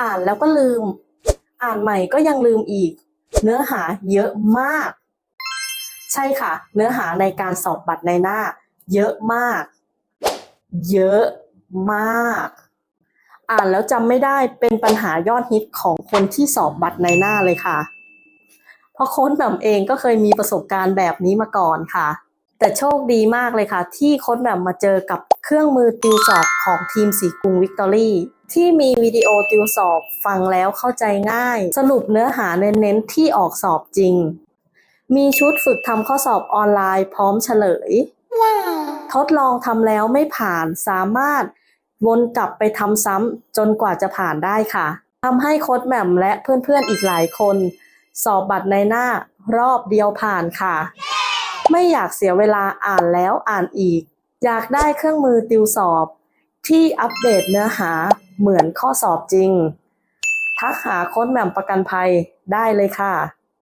อ่านแล้วก็ลืม อ่านใหม่ก็ยังลืมอีก เนื้อหาเยอะมาก ใช่ค่ะ เนื้อหาในการสอบบัตรในหน้า เยอะมาก เยอะมาก อ่านแล้วจำไม่ได้เป็นปัญหายอดฮิตของคนที่สอบบัตรในหน้าเลยค่ะ เพราะโค้ชแหม่มเองก็เคยมีประสบการณ์แบบนี้มาก่อนค่ะ แต่โชคดีมากเลยค่ะ ที่โค้ชแหม่มมาเจอกับเครื่องมือติวสอบของทีมสีกรุงวิกตอรี่ที่มีวิดีโอติวสอบฟังแล้วเข้าใจง่าย สรุปเนื้อหาเน้นๆที่ออกสอบจริง มีชุดฝึกทำข้อสอบออนไลน์พร้อมเฉลย ทดลองทำแล้วไม่ผ่านสามารถวนกลับไปทำซ้ำจนกว่าจะผ่านได้ค่ะทำให้โค้ดแหม่มและเพื่อนๆอีกหลายคน สอบบัตรในหน้ารอบเดียวผ่านค่ะ ไม่อยากเสียเวลาอ่านแล้วอ่านอีก อยากได้เครื่องมือติวสอบ ที่อัปเดตเนื้อหาเหมือนข้อสอบจริง ทักหาโค้ดแหม่มประกันภัยได้เลยค่ะ